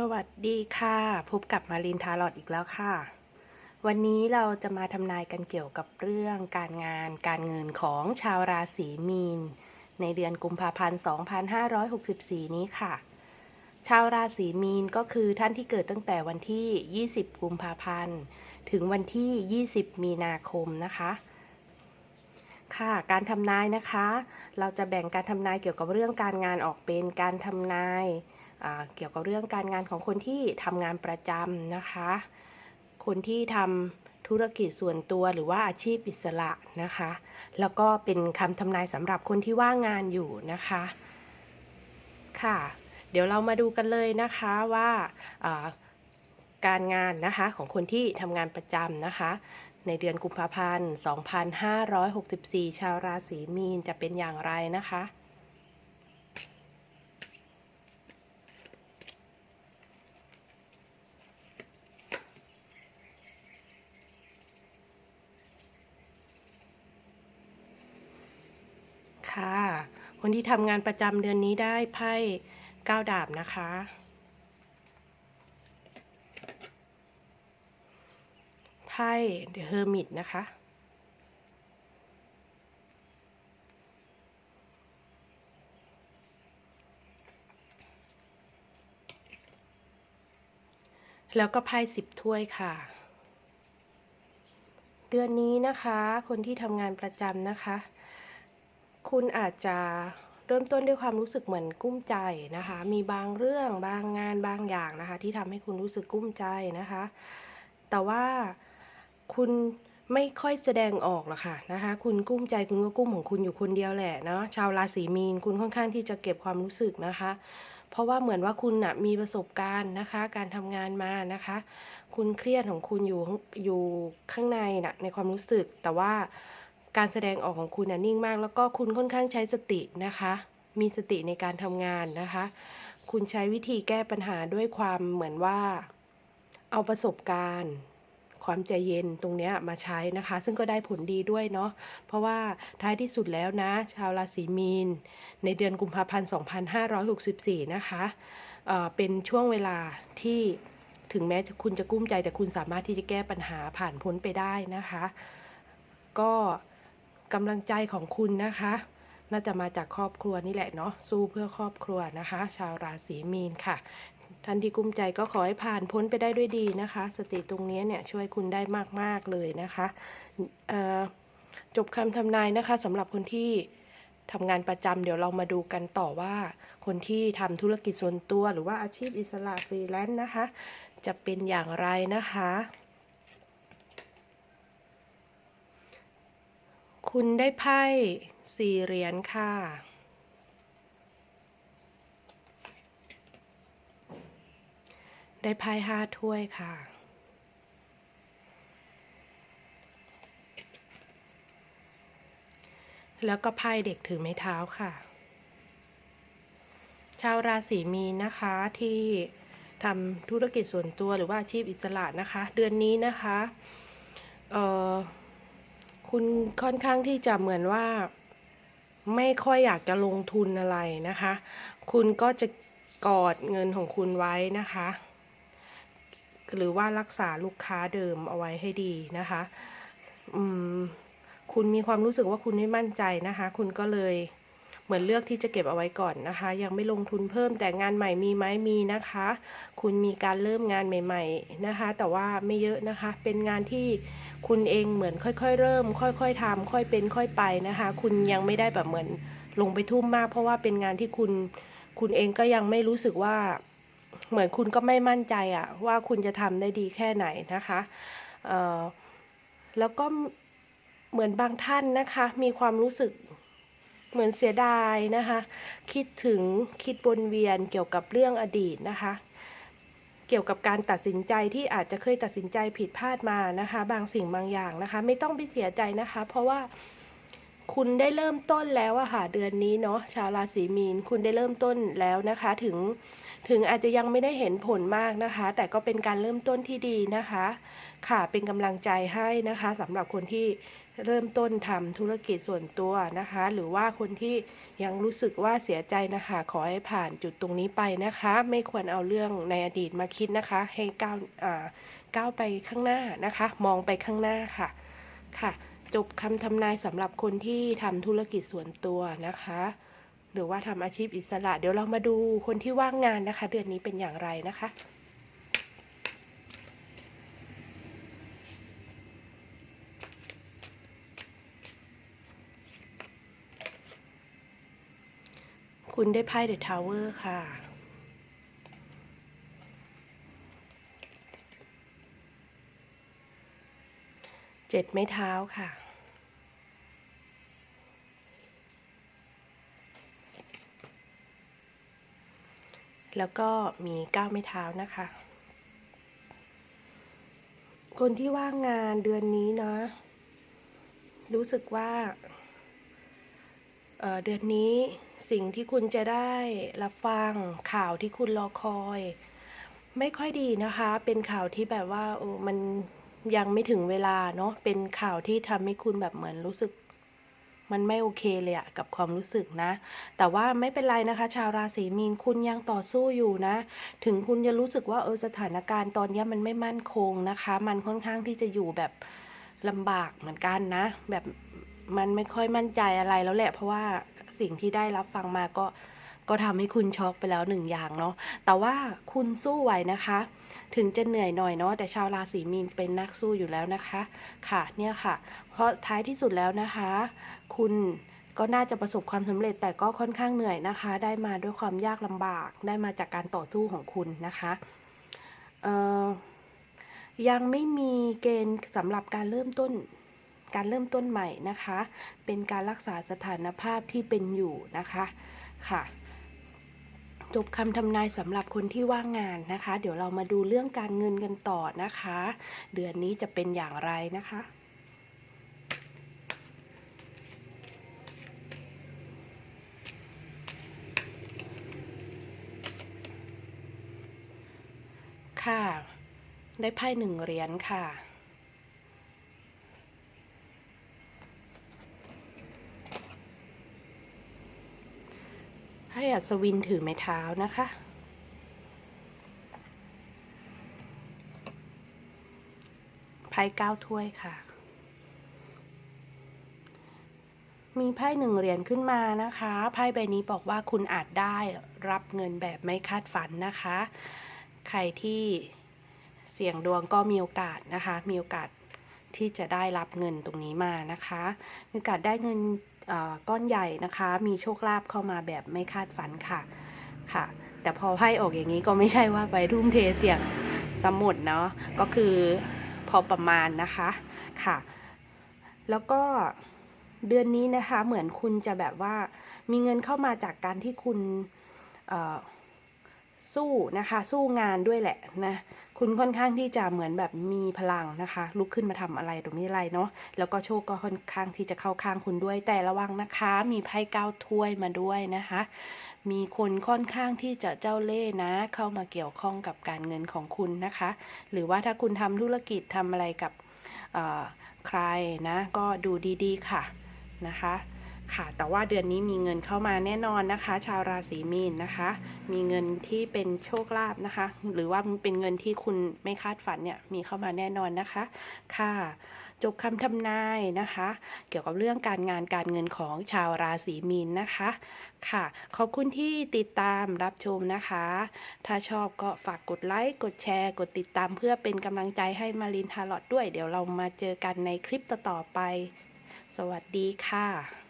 สวัสดีค่ะ พบกับมารินทาร์ลอดอีกแล้วค่ะ วันนี้เราจะมาทำนายกันเกี่ยวกับเรื่องการงานการเงินของชาวราศีมีน ในเดือนกุมภาพันธ์ 2564 นี้ค่ะ ชาวราศีมีนก็คือท่านที่เกิดตั้งแต่วันที่ 20 กุมภาพันธ์ ถึงวันที่ 20 มีนาคมนะคะค่ะ การทำนายนะคะ เราจะแบ่งการทำนายเกี่ยวกับเรื่องการงานออกเป็นการทำนาย เกี่ยวกับเรื่องการงานของคนที่ทำงานประจำนะคะ คนที่ทำธุรกิจส่วนตัวหรือว่าอาชีพอิสระนะคะ แล้วก็เป็นคำทำนายสำหรับคนที่ว่างงานอยู่นะคะ ค่ะ เดี๋ยวเรามาดูกันเลยนะคะว่าการงานนะคะของคนที่ทำงานประจำนะคะ ในเดือนกุมภาพันธ์ 2564 ชาวราศีมีนจะเป็นอย่างไรนะคะ ค่ะ คนที่ทำงานประจำเดือนนี้ได้ไพ่เก้าดาบนะคะ ไพ่เดอะเฮอร์มิตนะคะแล้วก็ไพ่สิบถ้วยค่ะ เดือนนี้นะคะ คนที่ทำงานประจำนะคะ คุณอาจจะเริ่มต้นด้วยความรู้สึกเหมือนกุ้มใจนะคะ มีบางเรื่องบางงานบางอย่างนะคะ ที่ทำให้คุณรู้สึกกุ้มใจนะคะ แต่ว่าคุณไม่ค่อยแสดงออกหรอกค่ะนะคะ คุณกุ้มใจคุณก็กุ้มของคุณอยู่คนเดียวแหละเนาะชาวราศีมีนคุณค่อนข้างที่จะเก็บความรู้สึกนะคะ เพราะว่าเหมือนว่าคุณนะมีประสบการณ์นะคะ การทำงานมานะคะ คุณเครียดของคุณอยู่อยู่ข้างในน่ะในความรู้สึกแต่ว่า การแสดงออกของคุณนะนิ่งมาก แล้วก็คุณค่อนข้างใช้สตินะคะ มีสติในการทำงานนะคะ คุณใช้วิธีแก้ปัญหาด้วยความเหมือนว่า เอาประสบการณ์ ความใจเย็นตรงนี้มาใช้นะคะ ซึ่งก็ได้ผลดีด้วยเนาะเพราะว่าท้ายที่สุดแล้วนะ ชาวราศีมีน ในเดือนกุมภาพันธ์ 2564 นะคะเเป็นช่วงเวลาที่ถึงแม้คุณจะกุ้มใจแต่คุณสามารถที่จะแก้ปัญหาผ่านพ้นไปได้นะคะ ก็ กำลังใจของคุณนะคะ น่าจะมาจากครอบครัวนี่แหละเนาะสู้เพื่อครอบครัวนะคะ ชาวราศีมีนค่ะท่านที่กุ้มใจก็ขอให้ผ่านพ้นไปได้ด้วยดีนะคะ สติตรงนี้เนี่ยช่วยคุณได้มาก ๆ เลยนะคะจบคำทำนายนะคะสำหรับคนที่ทำงานประจำเดี๋ยวเรามาดูกันต่อว่า คนที่ทำธุรกิจส่วนตัว หรือว่าอาชีพอิสระฟรีแลนซ์นะคะ จะเป็นอย่างไรนะคะ คุณได้ไพ่สี่เหรียญค่ะ ได้ไพ่ห้าถ้วยค่ะ แล้วก็ไพ่เด็กถือไม้เท้าค่ะ ชาวราศีมีนนะคะที่ทำธุรกิจส่วนตัวหรือว่าอาชีพอิสระนะคะ เดือนนี้นะคะ เอ่อ คุณค่อนข้างที่จะเหมือนว่า ไม่ค่อยอยากจะลงทุนอะไรนะคะ คุณก็จะกอดเงินของคุณไว้นะคะ หรือว่ารักษาลูกค้าเดิมเอาไว้ให้ดีนะคะ อืม คุณมีความรู้สึกว่าคุณไม่มั่นใจนะคะ คุณก็เลย เหมือนเลือกที่จะเก็บเอาไว้ก่อนนะคะ ยังไม่ลงทุนเพิ่มแต่งานใหม่มีไหมมีนะคะ คุณมีการเริ่มงานใหม่ ๆนะคะ แต่ว่าไม่เยอะนะคะ เป็นงานที่คุณเองเหมือนค่อยๆ เริ่ม ค่อยๆทำค่อยเป็นค่อยไปนะคะ คุณยังไม่ได้แบบเหมือนลงไปทุ่มมาก เพราะว่าเป็นงานที่คุณคุณเองก็ยังไม่รู้สึกว่าเหมือนคุณก็ไม่มั่นใจอะว่าคุณจะทำได้ดีแค่ไหนนะคะแล้วก็เหมือนบางท่านนะคะ มีความรู้สึก เหมือนเสียดายนะคะ คิดถึงคิดวนเวียนเกี่ยวกับเรื่องอดีตนะคะ เกี่ยวกับการตัดสินใจที่อาจจะเคยตัดสินใจผิดพลาดมานะคะ บางสิ่งบางอย่างนะคะ ไม่ต้องไปเสียใจนะคะ เพราะว่าคุณได้เริ่มต้นแล้วอะค่ะเดือนนี้เนาะชาวราศีมีน คุณได้เริ่มต้นแล้วนะคะ ถึงถึงอาจจะยังไม่ได้เห็นผลมากนะคะ แต่ก็เป็นการเริ่มต้นที่ดีนะคะ ค่ะเป็นกำลังใจให้นะคะสำหรับคนที่ เริ่มต้นทำธุรกิจส่วนตัวนะคะ หรือว่าคนที่ยังรู้สึกว่าเสียใจนะคะ ขอให้ผ่านจุดตรงนี้ไปนะคะ ไม่ควรเอาเรื่องในอดีตมาคิดนะคะ ให้ก้าวก้าวไปข้างหน้านะคะ มองไปข้างหน้าค่ะค่ะ จบคำทำนายสำหรับคนที่ทำธุรกิจส่วนตัวนะคะ หรือว่าทำอาชีพอิสระ เดี๋ยวเรามาดูคนที่ว่างงานนะคะ เดือนนี้เป็นอย่างไรนะคะ คุณได้ไพ่เดอะทาวเวอร์ค่ะ เจ็ดไม้เท้าค่ะ แล้วก็มีเก้าไม้เท้านะคะ คนที่ว่างงานเดือนนี้นะ รู้สึกว่าเเดือนนี้ สิ่งที่คุณจะได้รับฟังข่าวที่คุณรอคอย ไม่ค่อยดีนะคะ เป็นข่าวที่แบบว่าโอ้มันยังไม่ถึงเวลาเนาะเป็นข่าวที่ทำให้คุณแบบเหมือนรู้สึก มันไม่โอเคเลยอะกับความรู้สึกนะ แต่ว่าไม่เป็นไรนะคะ ชาวราศีมีนคุณยังต่อสู้อยู่นะ ถึงคุณจะรู้สึกว่าเออสถานการณ์ตอนนี้มันไม่มั่นคงนะคะ มันค่อนข้างที่จะอยู่แบบลำบากเหมือนกันนะ แบบมันไม่ค่อยมั่นใจอะไรแล้วแหละเพราะว่า สิ่งที่ได้รับฟังมาก็ก็ทำให้คุณช็อกไปแล้วหนึ่งอย่างเนาะ แต่ว่าคุณสู้ไหวนะคะ ถึงจะเหนื่อยหน่อยเนาะ แต่ชาวราศีมีนเป็นนักสู้อยู่แล้วนะคะ ค่ะ เนี่ยค่ะ เพราะท้ายที่สุดแล้วนะคะ คุณก็น่าจะประสบความสำเร็จแต่ก็ค่อนข้างเหนื่อยนะคะ ได้มาด้วยความยากลำบาก ได้มาจากการต่อสู้ของคุณนะคะยังไม่มีเกณฑ์สำหรับการเริ่มต้น การเริ่มต้นใหม่นะคะ เป็นการรักษาสถานภาพที่เป็นอยู่นะคะค่ะจบคำทำนายสำหรับคนที่ว่างงานนะคะ เดี๋ยวเรามาดูเรื่องการเงินกันต่อนะคะ เดือนนี้จะเป็นอย่างไรนะคะค่ะ ได้ไพ่หนึ่งเหรียญค่ะ ให้อัศวินถือไม้เท้านะคะ ไพ่เก้าถ้วยค่ะ มีไพ่หนึ่งเหรียญขึ้นมานะคะ ไพ่ใบนี้บอกว่าคุณอาจได้รับเงินแบบไม่คาดฝันนะคะ ใครที่เสี่ยงดวงก็มีโอกาสนะคะ มีโอกาสที่จะได้รับเงินตรงนี้มานะคะ มีโอกาสได้เงิน ก้อนใหญ่นะคะ มีโชคลาภเข้ามาแบบไม่คาดฝันค่ะค่ะ แต่พอไพ่ออกอย่างนี้ก็ไม่ใช่ว่าไปทุ่มเทเสี่ยงสมุดเนาะก็คือพอประมาณนะคะค่ะ แล้วก็เดือนนี้นะคะเหมือนคุณจะแบบว่ามีเงินเข้ามาจากการที่คุณ สู้นะคะ สู้งานด้วยแหละนะคุณค่อนข้างที่จะเหมือนแบบมีพลังนะคะ ลุกขึ้นมาทำอะไรตรงนี้อะไรเนาะแล้วก็โชคก็ค่อนข้างที่จะเข้าข้างคุณด้วย แต่ระวังนะคะ มีไพ่เก้าถ้วยมาด้วยนะคะ มีคนค่อนข้างที่จะเจ้าเล่ห์นะ เข้ามาเกี่ยวข้องกับการเงินของคุณนะคะ หรือว่าถ้าคุณทำธุรกิจทำอะไรกับใครนะ ก็ดูดีๆค่ะนะคะ ค่ะ แต่ว่าเดือนนี้มีเงินเข้ามาแน่นอนนะคะ ชาวราศีมีนนะคะ มีเงินที่เป็นโชคลาภนะคะ หรือว่าเป็นเงินที่คุณไม่คาดฝันเนี่ยมีเข้ามาแน่นอนนะคะ ค่ะ จบคำทำนายนะคะ เกี่ยวกับเรื่องการงานการเงินของชาวราศีมีนนะคะ ค่ะ ขอบคุณที่ติดตามรับชมนะคะ ถ้าชอบก็ฝากกดไลค์กดแชร์ กดติดตามเพื่อเป็นกำลังใจให้มารินทาร์ลอตด้วย เดี๋ยวเรามาเจอกันในคลิปต่อๆไป สวัสดีค่ะ